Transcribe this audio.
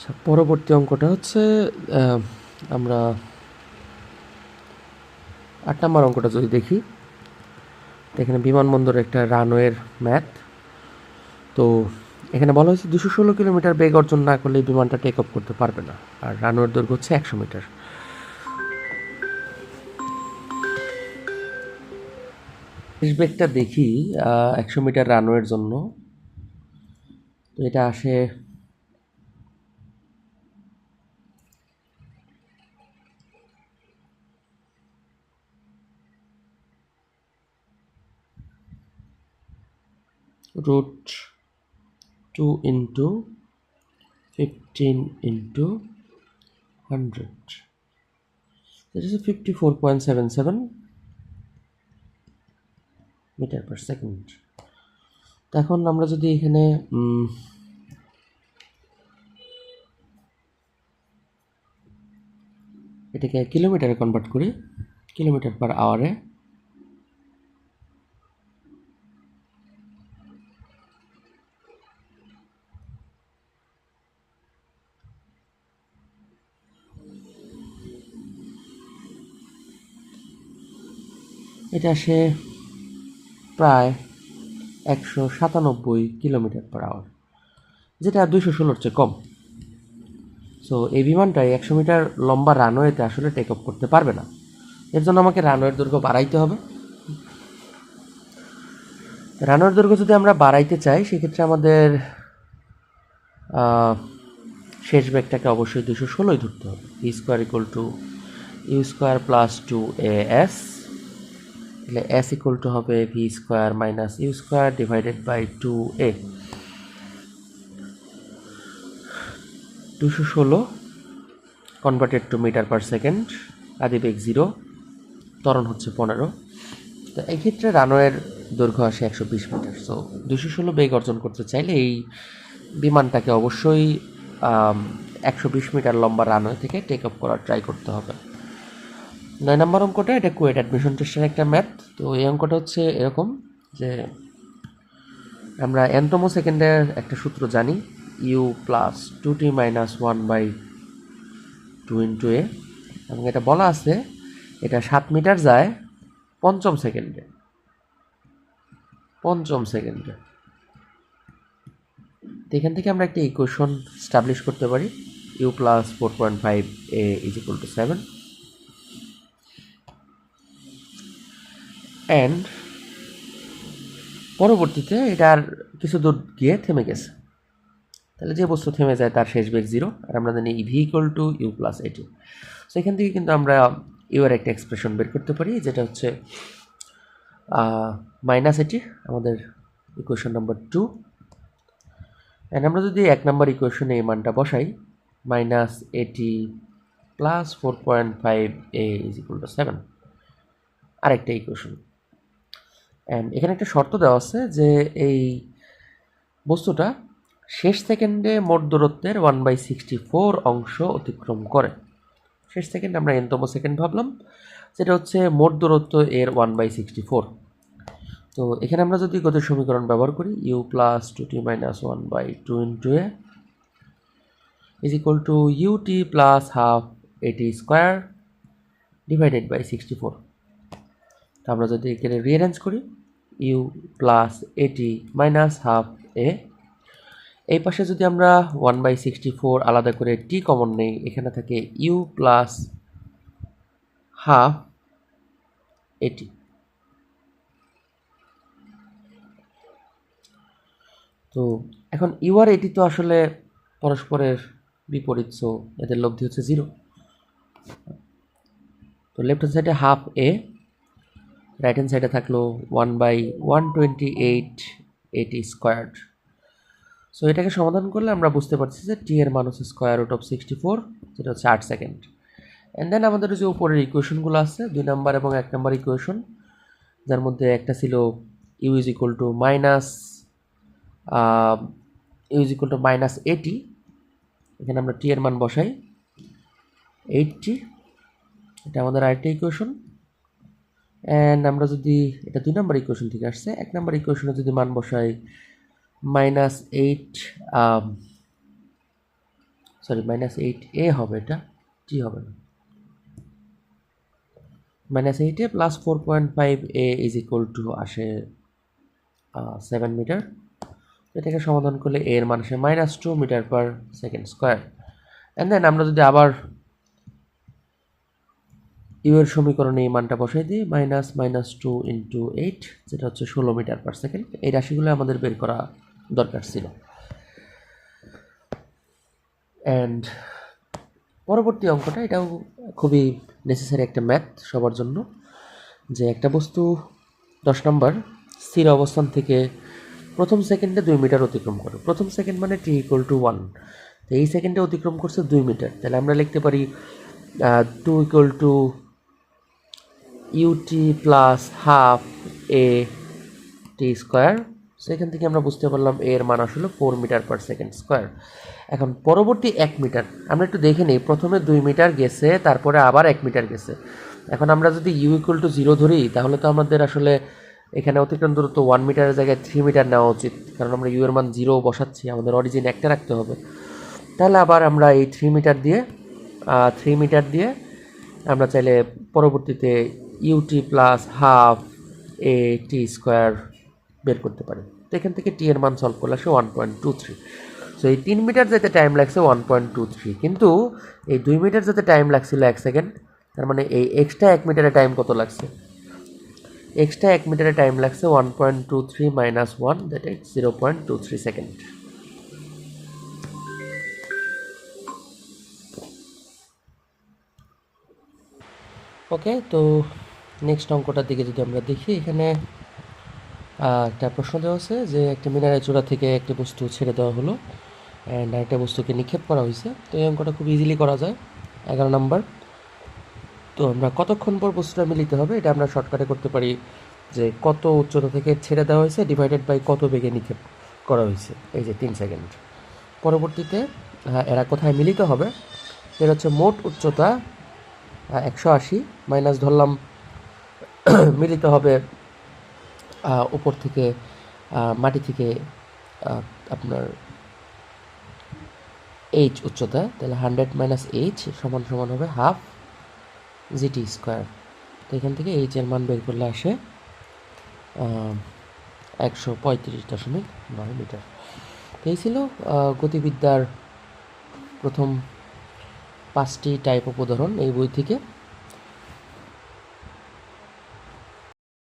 আচ্ছা পরবর্তী অঙ্কটা হচ্ছে আমরা আট নম্বর অঙ্কটা যদি দেখি, এখানে বিমানবন্দরের একটা রানওয়ের ম্যাথ। তো এখানে বলা হয়েছে দুশো ষোলো কিলোমিটার বেগ অর্জন না করলে বিমানটা টেক অফ করতে পারবে না, আর রানওয়ের দৈর্ঘ্য হচ্ছে একশো মিটার। বেগটা দেখি একশো মিটার রানওয়ের জন্য। তো এটা আসে root 2 into 15 into 100 that is a 54.77 metre per second এখন আমরা যদি এখানে এটাকে কিলোমিটারে কনভার্ট করি কিলোমিটার পার আওয়ারে এটা আসে প্রায় একশো সাতানব্বই কিলোমিটার পার আওয়ার যেটা দুইশো ষোলোর চেয়ে কম। সো এই বিমানটাই একশো মিটার লম্বা রানওয়েতে আসলে টেক অফ করতে পারবে না। এর জন্য আমাকে রানওয়ের দৈর্ঘ্য বাড়াইতে হবে। রানওয়ের দৈর্ঘ্য যদি আমরা বাড়াইতে চাই, সেক্ষেত্রে আমাদের শেষ ব্যাগটাকে অবশ্যই দুশো ষোলোই ধরতে হবে। E square equal to u square plus two a s তাহলে এস ইকুয়াল টু হবে v square minus u square divided by two a দুশো ষোলো converted to meter per second আদিবেগ zero ত্বরণ হচ্ছে পনেরো। তো এই ক্ষেত্রে রানওয়ের দৈর্ঘ্য আসে একশো বিশ মিটার সো দুশো ষোলো বেগ অর্জন করতে চাইলে এই বিমানটাকে অবশ্যই একশো বিশ মিটার লম্বা রানওয়ে থেকে টেক অফ করার ট্রাই করতে হবে। নয় নম্বর অঙ্কটা, এটা কুয়েট অ্যাডমিশন টেস্টের একটা ম্যাথ। তো এই অঙ্কটা হচ্ছে এরকম যে আমরা এনতম সেকেন্ডের একটা সূত্র জানি u plus two t minus one by two into a এবং এটা বলা আছে, এটা সাত মিটার যায় পঞ্চম সেকেন্ডে পঞ্চম সেকেন্ডে তো এখান থেকে আমরা একটা ইকুয়েশন স্টাবলিশ করতে পারি u plus four point five a is equal to seven and পরবর্তীতে এটা আর কিছু দূর গিয়ে থেমে গেছে। তাহলে যে বস্তু থেমে যায় তার শেষ বেগ জিরো আর আমরা জানি v equal to u plus a t so এখান থেকে কিন্তু আমরা ইউ এর একটা এক্সপ্রেশন বের করতে পারি, যেটা হচ্ছে মাইনাস এটি আমাদের ইকুয়েশন নাম্বার টু অ্যান্ড আমরা যদি এক নম্বর ইকুয়েশনে এই মানটা বসাই minus a t plus four point five a is equal to seven আরেকটা ইকুয়েশন অ্যান্ড এখানে একটা শর্ত দেওয়া আছে যে এই বস্তুটা শেষ সেকেন্ডে মোট দূরত্বের ওয়ান বাই সিক্সটি ফোর অংশ অতিক্রম করে। শেষ সেকেন্ড আমরা এনতম সেকেন্ড ভাবলাম, যেটা হচ্ছে মোট দূরত্ব এর ওয়ান বাই সিক্সটি ফোর তো এখানে আমরা যদি গতির সমীকরণ ব্যবহার করি u plus two t minus one by two into a is equal to u t plus half a t square divided by sixty four তো আমরা যদি এখানে রিঅ্যারেঞ্জ করি u plus a t minus half a এই পাশে যদি আমরা one by sixty four আলাদা করে টি কমন নেই, এখানে থাকে ইউ প্লাস হাফ এটি তো এখন ইউ আর এটি তো আসলে পরস্পরের বিপরীত সো এদের লব্ধি হচ্ছে জিরো তো লেফট হ্যান্ড সাইডে হাফ এ রাইট হ্যান্ড সাইডে থাকল one by one twenty eight a t squared so এটাকে সমাধান করলে আমরা বুঝতে পারছি যে টি এর মান হচ্ছে square root of sixty four যেটা হচ্ছে আট সেকেন্ড অ্যান্ড দেন আমাদের যে উপরের ইকুয়েশনগুলো আছে, দুই নাম্বার এবং এক নাম্বার ইকুয়েশন যার মধ্যে একটা ছিল u is equal to minus u is equal to minus eighty এখানে আমরা টি এর মান বসাই এইটটি এটা আমাদের আরেকটা ইকুয়েশন অ্যান্ড আমরা যদি, এটা দুই নম্বর ইকুয়েশন থেকে আসছে, এক নম্বর ইকুয়েশনে যদি মান বসাই minus eight sorry minus eight a হবে এটা টি হবে না। Minus eight a plus four point five a is equal to আসে সেভেন মিটার এটাকে সমাধান করলে এর মান আসে minus two meter per second square and then আমরা যদি আবার ইউ এর সমীকরণে এই মানটা বসাই দিই minus minus two into eight যেটা হচ্ছে ষোলো মিটার পার সেকেন্ড এই রাশিগুলো আমাদের বের করা দরকার ছিল। অ্যান্ড পরবর্তী অঙ্কটা, এটাও খুবই নেসেসারি একটা ম্যাথ সবার জন্য, যে একটা বস্তু দশ নম্বর, স্থির অবস্থান থেকে প্রথম সেকেন্ডে দুই মিটার অতিক্রম করে। প্রথম সেকেন্ড মানে টি ইকুয়াল টু ওয়ান তো এই সেকেন্ডে অতিক্রম করছে দুই মিটার। তাহলে আমরা লিখতে পারি two equal to u t plus half a t square সেখান থেকে আমরা বুঝতে পারলাম এর মান আসলে four meter per second square এখন পরবর্তী এক মিটার আমরা একটু দেখে নিই, প্রথমে দুই মিটার গেছে, তারপরে আবার এক মিটার গেছে। এখন আমরা যদি ইউ ইকুয়াল টু জিরো ধরি, তাহলে তো আমাদের আসলে এখানে অতিক্রম দূরত্ব ওয়ান মিটারের জায়গায় থ্রি মিটার নেওয়া উচিত, কারণ আমরা ইউ এর মান জিরো বসাচ্ছি, আমাদের অরিজিন একটা রাখতে হবে। তাহলে আবার আমরা এই থ্রি মিটার দিয়ে থ্রি মিটার দিয়ে আমরা চাইলে পরবর্তীতে u t plus half a t square বের করতে পারি। তো এখান থেকে টি এর মান সলভ করলে আসে one point two three so এই তিন মিটার যেতে টাইম লাগছে ওয়ান পয়েন্ট টু থ্রি কিন্তু এই দুই মিটার যেতে টাইম লাগছিল এক সেকেন্ড তার মানে এই এক্সট্রা এক মিটারে টাইম কত লাগছে? এক্সট্রা এক মিটারে টাইম লাগছে one point two three minus one that is zero point two three second okay তো নেক্সট অঙ্কটার দিকে যদি আমরা দেখি, এখানে একটা প্রশ্ন দেওয়া আছে যে একটা মিনারের চূড়া থেকে একটি বস্তু ছেড়ে দেওয়া হলো অ্যান্ড আরেকটা বস্তুকে নিক্ষেপ করা হয়েছে। তো এই অঙ্কটা খুব ইজিলি করা যায়। এগারো নম্বর। তো আমরা কতক্ষণ পর বস্তুটা মিলিতে হবে? এটা আমরা শর্টকাটে করতে পারি যে কত উচ্চতা থেকে ছেড়ে দেওয়া হয়েছে ডিভাইডেড বাই কত বেগে নিক্ষেপ করা হয়েছে। এই যে তিন সেকেন্ড পরবর্তীতে এরা কোথায় মিলিত হবে? এর হচ্ছে মোট উচ্চতা একশো আশি মাইনাস ধরলাম মিলিত হবে উপর থেকে মাটি থেকে আপনার এইচ উচ্চতা, তাহলে হান্ড্রেড মাইনাস এইচ সমান সমান হবে হাফ জিটি স্কোয়ার তো এখান থেকে এইচ এর মান বের করলে আসে একশো পঁয়ত্রিশ দশমিক নয় মিটার। এই ছিল গতিবিদ্যার প্রথম পাঁচটি টাইপ উদাহরণ এই বই থেকে।